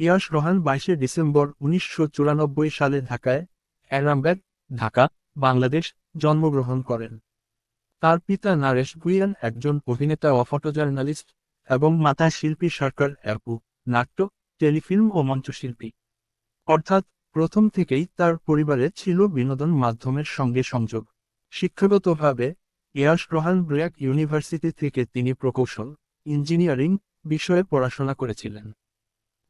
ইয়াশ রোহান বাইশে ডিসেম্বর উনিশশো চুরানব্বই সালে ঢাকায় অ্যারামবাগ ঢাকা, বাংলাদেশ জন্মগ্রহণ করেন। তার পিতা নারেশ ভুইয়ান একজন অভিনেতা ও ফটোজার্নালিস্ট এবং মাতা শিল্পী সরকার অ্যাপু নাট্য, টেলিফিল্ম ও মঞ্চশিল্পী। অর্থাৎ প্রথম থেকেই তার পরিবারে ছিল বিনোদন মাধ্যমের সঙ্গে সংযোগ। শিক্ষাগতভাবে ইয়াশ রোহান ব্র্যাক ইউনিভার্সিটি থেকে তিনি প্রকৌশল, ইঞ্জিনিয়ারিং বিষয়ে পড়াশোনা করেছিলেন।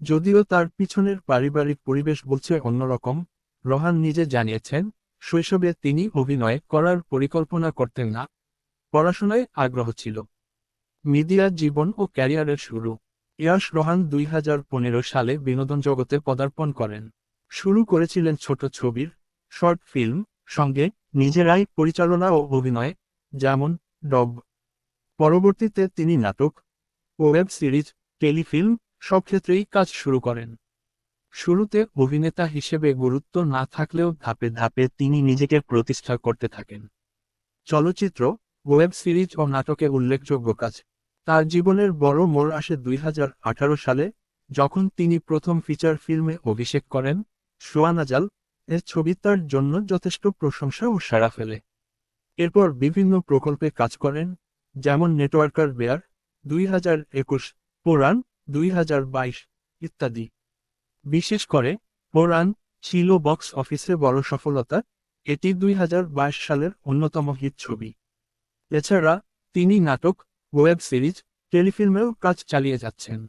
যদিও তার পিছনের পারিবারিক পরিবেশ বলছে অন্যরকম, রোহান নিজে জানিয়েছেন, শৈশবে তিনি অভিনয় করার পরিকল্পনা করতেন না। পড়াশোনায় আগ্রহ ছিল। মিডিয়া জীবন ও ক্যারিয়ারের শুরু। ইয়াশ রোহান দুই সালে বিনোদন জগতে পদার্পণ করেন। শুরু করেছিলেন ছোট ছবির, শর্ট ফিল্ম, সঙ্গে নিজেরাই পরিচালনা ও অভিনয়, যেমন ডব। পরবর্তীতে তিনি নাটক ওয়েব সিরিজ, টেলিফিল্ম সব ক্ষেত্রেই কাজ শুরু করেন। শুরুতে অভিনেতা হিসেবে গুরুত্ব না থাকলেও ধাপে ধাপে তিনি নিজেকে প্রতিষ্ঠা করতে থাকেন। চলচ্চিত্র, ওয়েব সিরিজ ও নাটকে উল্লেখযোগ্য কাজ। তার জীবনের বড় মোড় আসে দুই হাজার আঠারো সালে, যখন তিনি প্রথম ফিচার ফিল্মে অভিষেক করেন সোয়ানাজাল এর ছবি তার জন্য যথেষ্ট প্রশংসা ও সাড়া ফেলে। এরপর বিভিন্ন প্রকল্পে কাজ করেন, যেমন নেটওয়ার্কার বেয়ার, দুই হাজার একুশ, পুরাণ দুই হাজার বাইশ ইত্যাদি। বিশেষ করে পুরাণ ছিল বক্স অফিসে বড় সফলতা, এটি দুই হাজার বাইশ সালের অন্যতম হিট ছবি। এছাড়া তিনি নাটক, ওয়েব সিরিজ, টেলিফিল্মেও কাজ চালিয়ে যাচ্ছেন।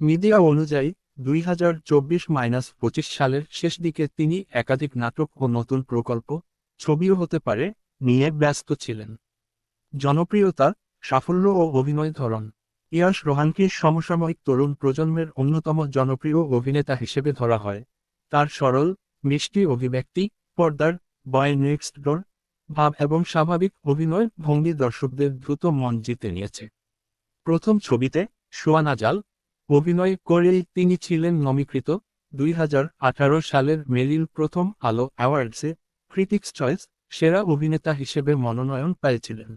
মিডিয়া অনুযায়ী দুই হাজার চব্বিশ মাইনাস পঁচিশ সালের শেষ দিকে তিনি একাধিক নাটক ও নতুন প্রকল্প, ছবিও হতে পারে, নিয়ে ব্যস্ত ছিলেন। জনপ্রিয়তা, সাফল্য ও অভিনয় ধরন। ইয়াশ রোহানকে সমসাময়িক তরুণ প্রজন্মের অন্যতম জনপ্রিয় অভিনেতা হিসেবে ধরা হয়। তার সরল, মিষ্টি অভিব্যক্তি, পর্দার, বয় নেক্সট ডোর, ভাব এবং স্বাভাবিক অভিনয় ভঙ্গি দর্শকদের দ্রুত মন জিতে নিয়েছে। প্রথম ছবিতে সোয়ানা জাল অভিনয় করেই তিনি ছিলেন নমিকৃত দুই সালের মেরিল প্রথম আলো অ্যাওয়ার্ডসে ক্রিটিক্স চয়েস সেরা অভিনেতা হিসেবে মনোনয়ন পেয়েছিলেন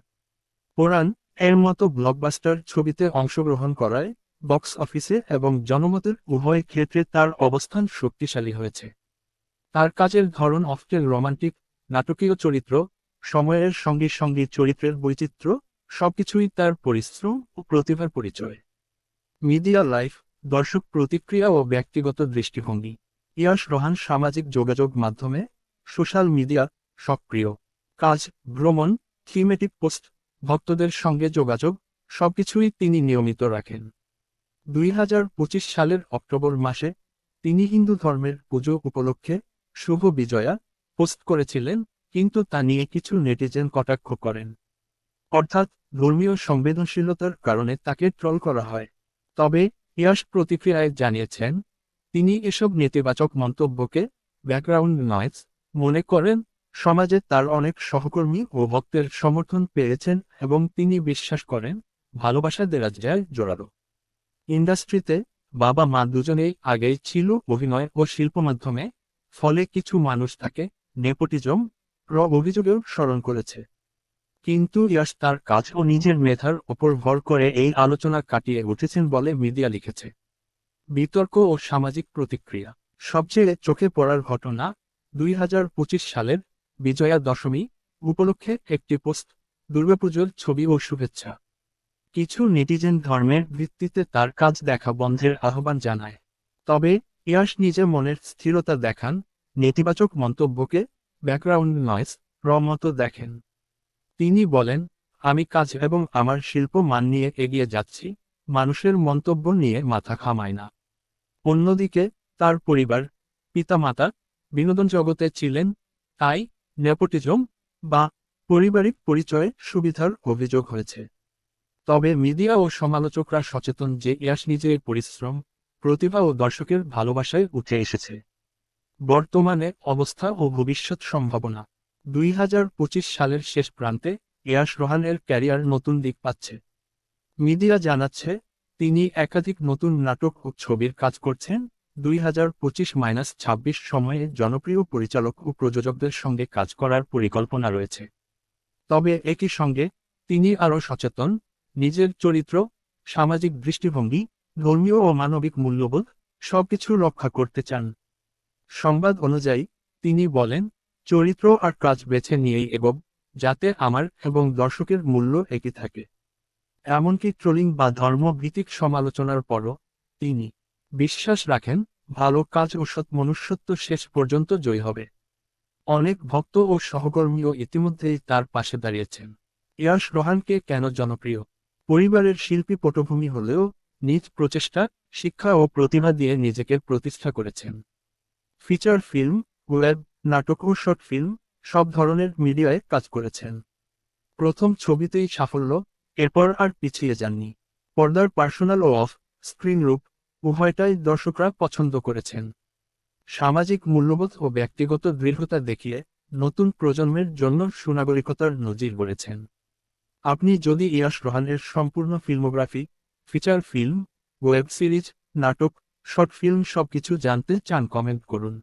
পুরাণ এর মতো ব্লকবাস্টার ছবিতে অংশগ্রহণ করায় বক্স অফিসে এবং জনমতের উভয় ক্ষেত্রে তার অবস্থান শক্তিশালী হয়েছে। তার কাজের ধরন অফটেল রোমান্টিক, নাটকীয় চরিত্র, সময়ের সঙ্গে সঙ্গে চরিত্রের বৈচিত্র্য, সবকিছুই তার পরিশ্রম ও প্রতিভার পরিচয়। মিডিয়া লাইফ, দর্শক প্রতিক্রিয়া ও ব্যক্তিগত দৃষ্টিভঙ্গি, ইয়াশ রোহান সামাজিক যোগাযোগ মাধ্যমে, সোশ্যাল মিডিয়া, সক্রিয়। কাজ, ভ্রমণ, থিমেটিক পোস্ট ভক্তদের সঙ্গে যোগাযোগ, সবকিছুই তিনি নিয়মিত রাখেন। দুই হাজার পঁচিশ সালের অক্টোবর মাসে তিনি হিন্দু ধর্মের পুজো উপলক্ষে শুভ বিজয়া পোস্ট করেছিলেন, কিন্তু তা নিয়ে কিছু নেটিজেন কটাক্ষ করেন। অর্থাৎ ধর্মীয় সংবেদনশীলতার কারণে তাকে ট্রল করা হয়। তবে ইয়াস প্রতিক্রিয়ায় জানিয়েছেন, তিনি এসব নেতিবাচক মন্তব্যকে ব্যাকগ্রাউন্ড নয়েজ মনে করেন সমাজে তার অনেক সহকর্মী ও ভক্তের সমর্থন পেয়েছেন এবং তিনি বিশ্বাস করেন, ভালোবাসা দেরা যায় জোরালো। ইন্ডাস্ট্রিতে বাবা মা দুজনেই আগেই ছিল অভিনয় ও শিল্প মাধ্যমে, ফলে কিছু মানুষ তাকে নেপোটিজম র অভিযোগেও স্মরণ করেছে। কিন্তু ইয়াস তার কাজ ও নিজের মেধার ওপর ভর করে এই আলোচনা কাটিয়ে উঠেছেন বলে মিডিয়া লিখেছে। বিতর্ক ও সামাজিক প্রতিক্রিয়া। সবচেয়ে চোখে পড়ার ঘটনা দুই হাজার পঁচিশ সালের বিজয়া দশমী উপলক্ষে একটি পোস্ট দুর্গাপুজোর ছবি ও শুভেচ্ছা। কিছু নেটিজেন ধর্মের ভিত্তিতে তার কাজ দেখা বন্ধের আহ্বান জানায়। তবে ইয়াস নিজে মনের স্থিরতা দেখান, নেতিবাচক মন্তব্যকে ব্যাকগ্রাউন্ড নয়েস রমত দেখেন। তিনি বলেন, আমি কাজ এবং আমার শিল্প মান নিয়ে এগিয়ে যাচ্ছি, মানুষের মন্তব্য নিয়ে মাথা খামায় না। অন্যদিকে, তার পরিবার, পিতামাতা বিনোদন জগতে ছিলেন, তাই নেপোটিজম বা পারিবারিক পরিচয়ের সুবিধার অভিযোগ হয়েছে। তবে মিডিয়া ও সমালোচকরা সচেতন যে ইয়াস নিজের পরিশ্রম, প্রতিভা ও দর্শকের ভালোবাসায় উঠে এসেছে। বর্তমানে অবস্থা ও ভবিষ্যৎ সম্ভাবনা দুই হাজার পঁচিশ সালের শেষ প্রান্তে ইয়াস রোহানের ক্যারিয়ার নতুন দিক পাচ্ছে। মিডিয়া জানাচ্ছে, তিনি একাধিক নতুন নাটক ও ছবির কাজ করছেন দুই হাজার পঁচিশ মাইনাস ছাব্বিশ সময়ে জনপ্রিয় পরিচালক ও প্রযোজকদের সঙ্গে কাজ করার পরিকল্পনা রয়েছে। তবে একই সঙ্গে তিনি আরও সচেতন, নিজের চরিত্র, সামাজিক দৃষ্টিভঙ্গি, ধর্মীয় ও মানবিক মূল্যবোধ সবকিছু রক্ষা করতে চান। সংবাদ অনুযায়ী, তিনি বলেন, চরিত্র আর কাজ বেছে নিয়েই এগোব, যাতে আমার এবং দর্শকের মূল্য একই থাকে। এমনকি ট্রোলিং বা ধর্মভিত্তিক সমালোচনার পরও তিনি বিশ্বাস রাখেন, ভালো কাজ ও সৎ মনুষ্যত্ব শেষ পর্যন্ত জয়ী হবে। অনেক ভক্ত ও সহকর্মীও ইতিমধ্যেই তার পাশে দাঁড়িয়েছেন। ইয়াশ রোহানকে কেন জনপ্রিয়? পরিবারের শিল্পী পটভূমি হলেও নিজ প্রচেষ্টা, শিক্ষা ও প্রতিভা দিয়ে নিজেকে প্রতিষ্ঠা করেছেন। ফিচার ফিল্ম, ওয়েব, নাটক ও শর্ট ফিল্ম, সব ধরনের মিডিয়ায় কাজ করেছেন। প্রথম ছবিতেই সাফল্য, এরপর আর পিছিয়ে যাননি। পর্দার পার্সোনাল ও অফ স্ক্রিন রূপ উভয়টাই দর্শকরা পছন্দ করেছেন। সামাজিক মূল্যবোধ ও ব্যক্তিগত দৃঢ়তা দেখিয়ে নতুন প্রজন্মের জন্য সুনাগরিকতার নজির বলেছেন আপনি যদি ইয়াস রহানের সম্পূর্ণ filmography, feature film, web series, নাটক, শর্ট ফিল্ম সবকিছু জানতে চান, কমেন্ট করুন।